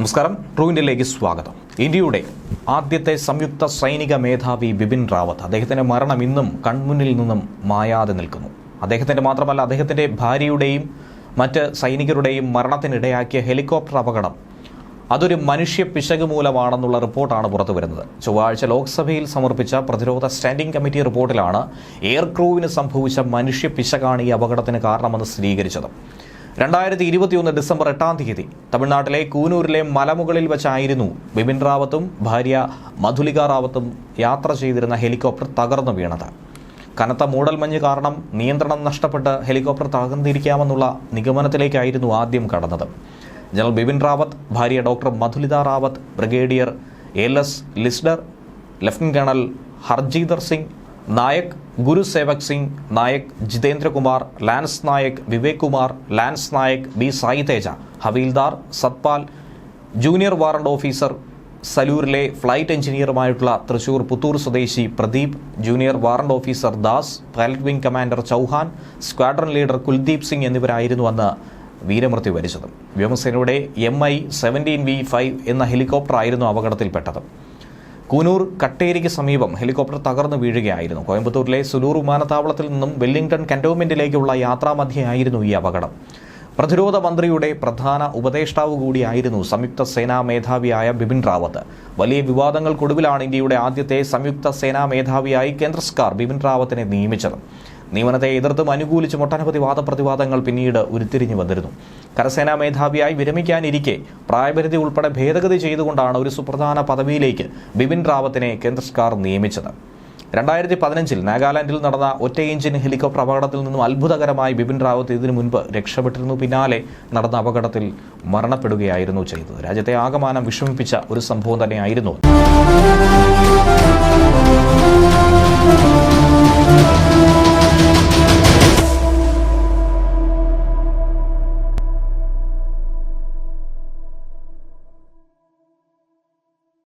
നമസ്കാരം. ട്രൂ ഇന്ത്യയിലേക്ക് സ്വാഗതം. ഇന്ത്യയുടെ ആദ്യത്തെ സംയുക്ത സൈനിക മേധാവി ബിപിൻ റാവത്ത് അദ്ദേഹത്തിന്റെ മരണം ഇന്നും കൺമുന്നിൽ നിന്നും മായാതെ നിൽക്കുന്നു. അദ്ദേഹത്തിന്റെ മാത്രമല്ല അദ്ദേഹത്തിന്റെ ഭാര്യയുടെയും മറ്റ് സൈനികരുടെയും മരണത്തിനിടയാക്കിയ ഹെലികോപ്റ്റർ അപകടം അതൊരു മനുഷ്യ പിശക് മൂലമാണെന്നുള്ള റിപ്പോർട്ടാണ് പുറത്തു വരുന്നത്. ചൊവ്വാഴ്ച ലോക്സഭയിൽ സമർപ്പിച്ച പ്രതിരോധ സ്റ്റാൻഡിംഗ് കമ്മിറ്റി റിപ്പോർട്ടിലാണ് എയർ ക്രൂവിന് സംഭവിച്ച മനുഷ്യ പിശകാണ് ഈ അപകടത്തിന് കാരണമെന്ന് സ്ഥിരീകരിച്ചത്. രണ്ടായിരത്തി ഇരുപത്തിയൊന്ന് ഡിസംബർ എട്ടാം തീയതി തമിഴ്നാട്ടിലെ കൂനൂരിലെ മലമുകളിൽ വെച്ചായിരുന്നു ബിപിൻ റാവത്തും ഭാര്യ മധുലിക റാവത്തും യാത്ര ചെയ്തിരുന്ന ഹെലികോപ്റ്റർ തകർന്നു വീണത്. കനത്ത മൂടൽമഞ്ഞ് കാരണം നിയന്ത്രണം നഷ്ടപ്പെട്ട് ഹെലികോപ്റ്റർ തകർന്നിരിക്കാമെന്നുള്ള നിഗമനത്തിലേക്കായിരുന്നു ആദ്യം കടന്നത്. ജനറൽ ബിപിൻ റാവത്ത് ഭാര്യ doctor Madhulika Rawat brigadier L S Lidder lieutenant colonel Harjinder Singh Naik Guru Sewak Singh Naik Jitendrakumar lance Naik Vivek Kumar lance Naik B Sai Teja Havildar Satpal junior warrant officer സലൂരിലെ flight എഞ്ചിനീയറുമായിട്ടുള്ള തൃശൂർ പുത്തൂർ സ്വദേശി Pradeep junior warrant officer Das pilot wing commander Chauhan squadron leader Kuldeep Singh എന്നിവരായിരുന്നു അന്ന് വീരമൃത്യു വരിച്ചത്. വ്യോമസേനയുടെ M I seventeen V five എന്ന helicopter ആയിരുന്നു അപകടത്തിൽപ്പെട്ടത്. കൂനൂർ കട്ടേരിക്ക് സമീപം ഹെലികോപ്റ്റർ തകർന്നു വീഴുകയായിരുന്നു. കോയമ്പത്തൂരിലെ സുലൂർ വിമാനത്താവളത്തിൽ നിന്നും വെല്ലിംഗ്ടൺ കന്റോൺമെന്റിലേക്കുള്ള യാത്രാമധ്യയായിരുന്നു ഈ അപകടം. പ്രതിരോധ മന്ത്രിയുടെ പ്രധാന ഉപദേഷ്ടാവ് കൂടിയായിരുന്നു സംയുക്ത സേനാ മേധാവിയായ ബിപിൻ റാവത്ത്. വലിയ വിവാദങ്ങൾക്കൊടുവിലാണ് ഇന്ത്യയുടെ ആദ്യത്തെ സംയുക്ത സേനാ മേധാവിയായി കേന്ദ്ര സർക്കാർ ബിപിൻ റാവത്തിനെ നിയമിച്ചത്. നിയമനത്തെ എതിർത്തും അനുകൂലിച്ചും ഒട്ടനവധി വാദപ്രതിവാദങ്ങൾ പിന്നീട് ഉരുത്തിരിഞ്ഞു വന്നിരുന്നു. കരസേനാ മേധാവിയായി വിരമിക്കാനിരിക്കെ പ്രായപരിധി ഉൾപ്പെടെ ഭേദഗതി ചെയ്തുകൊണ്ടാണ് ഒരു സുപ്രധാന പദവിയിലേക്ക് ബിപിൻ റാവത്തിനെ കേന്ദ്ര സർക്കാർ നിയമിച്ചത്. രണ്ടായിരത്തി പതിനഞ്ചിൽ നാഗാലാൻഡിൽ നടന്ന ഒറ്റ എഞ്ചിൻ ഹെലികോപ്റ്റർ അപകടത്തിൽ നിന്നും അത്ഭുതകരമായി ബിപിൻ റാവത്ത് ഇതിനു മുൻപ് രക്ഷപ്പെട്ടിരുന്നു. പിന്നാലെ നടന്ന അപകടത്തിൽ മരണപ്പെടുകയായിരുന്നു ചെയ്തത്. രാജ്യത്തെ ആകമാനം വിഷമിപ്പിച്ച ഒരു സംഭവം തന്നെയായിരുന്നു.